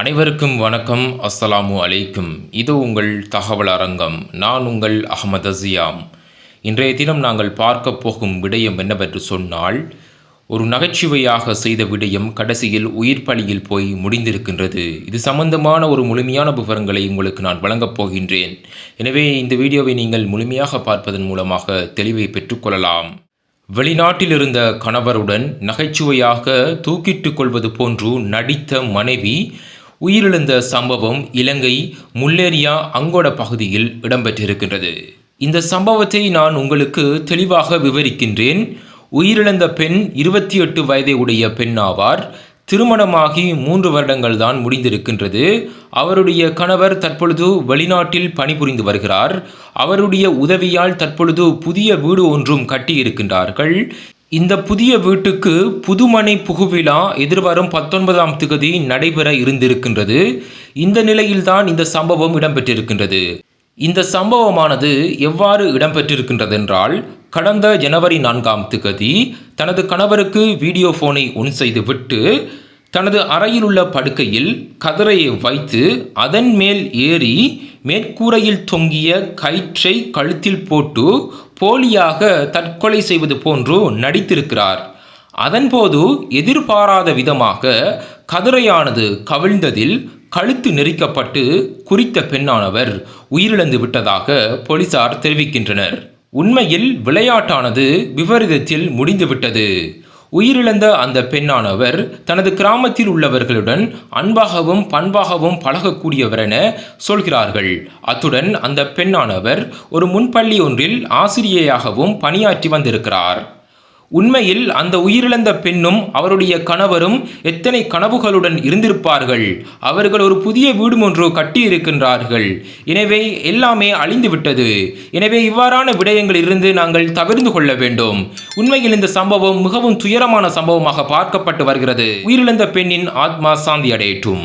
அனைவருக்கும் வணக்கம். அஸ்ஸலாமு அலைக்கும். இது உங்கள் தகவல் அரங்கம். நான் உங்கள் அகமது அசியாம் இன்றைய தினம் நாங்கள் பார்க்க போகும் விடயம் என்னவென்று சொன்னால் ஒரு நகைச்சுவையாக செய்த விடயம் கடைசியில் உயிர் பலியில் போய் முடிந்திருக்கின்றது. இது சம்பந்தமான ஒரு முழுமையான விவரங்களை உங்களுக்கு நான் வழங்கப் போகின்றேன். எனவே இந்த வீடியோவை நீங்கள் முழுமையாக பார்ப்பதன் மூலமாக தெளிவை பெற்றுக்கொள்ளலாம் வெளிநாட்டில் இருந்த கணவருடன் நகைச்சுவையாக தூக்கிட்டு கொள்வது போன்று நடித்த மனைவி உயிரிழந்த சம்பவம் இலங்கை முல்லேரியா அங்கோட பகுதியில் இடம்பெற்றிருக்கின்றது. இந்த சம்பவத்தை நான் உங்களுக்கு தெளிவாக விவரிக்கின்றேன். உயிரிழந்த பெண் இருபத்தி எட்டு வயதை உடைய பெண் ஆவார் திருமணமாகி மூன்று வருடங்கள் தான் முடிந்திருக்கின்றது. அவருடைய கணவர் தற்பொழுது வெளிநாட்டில் பணிபுரிந்து வருகிறார். அவருடைய உதவியால் தற்பொழுது புதிய வீடு ஒன்றும் கட்டியிருக்கின்றார்கள். இந்த புதிய வீட்டுக்கு புதுமனை புகுவிழா எதிர்வரும் பத்தொன்பதாம் திகதி நடைபெற இருந்திருக்கின்றது. இந்த நிலையில்தான் இந்த சம்பவம் இடம்பெற்றிருக்கின்றது. இந்த சம்பவமானது எவ்வாறு இடம்பெற்றிருக்கின்றது என்றால் கடந்த ஜனவரி நான்காம் திகதி தனது கணவருக்கு வீடியோ ஃபோனை ஒன் செய்துவிட்டு தனது அறையில் உள்ள படுக்கையில் கதிரையை வைத்து அதன் மேல் ஏறி மேற்கூரையில் தொங்கிய கயிற்றை கழுத்தில் போட்டு போலியாக தற்கொலை செய்வது போன்று நடித்திருக்கிறார். அதன்போது எதிர்பாராத விதமாக கதிரையானது கவிழ்ந்ததில் கழுத்து நெரிக்கப்பட்டு குறித்த பெண்ணானவர் உயிரிழந்து விட்டதாக போலீசார் தெரிவிக்கின்றனர். உண்மையில் விளையாட்டானது விபரீதத்தில் முடிந்துவிட்டது. உயிரிழந்த அந்த பெண்ணானவர் தனது கிராமத்தில் உள்ளவர்களுடன் அன்பாகவும் பண்பாகவும் பழகக்கூடியவர் என சொல்கிறார்கள். அத்துடன் அந்த பெண்ணானவர் ஒரு முன்பள்ளி ஒன்றில் ஆசிரியையாகவும் பணியாற்றி வந்திருக்கிறார். உண்மையில் அந்த உயிரிழந்த பெண்ணும் அவருடைய கணவரும் எத்தனை கனவுகளுடன் இருந்திருப்பார்கள்? அவர்கள் ஒரு புதிய வீடு ஒன்று கட்டியிருக்கின்றார்கள். எனவே எல்லாமே அழிந்துவிட்டது. எனவே இவ்வாறான விடயங்களில் இருந்து நாங்கள் தவிர்ந்து கொள்ள வேண்டும். உண்மையில் இந்த சம்பவம் மிகவும் துயரமான சம்பவமாக பார்க்கப்பட்டு வருகிறது. உயிரிழந்த பெண்ணின் ஆத்மா சாந்தி அடையட்டும்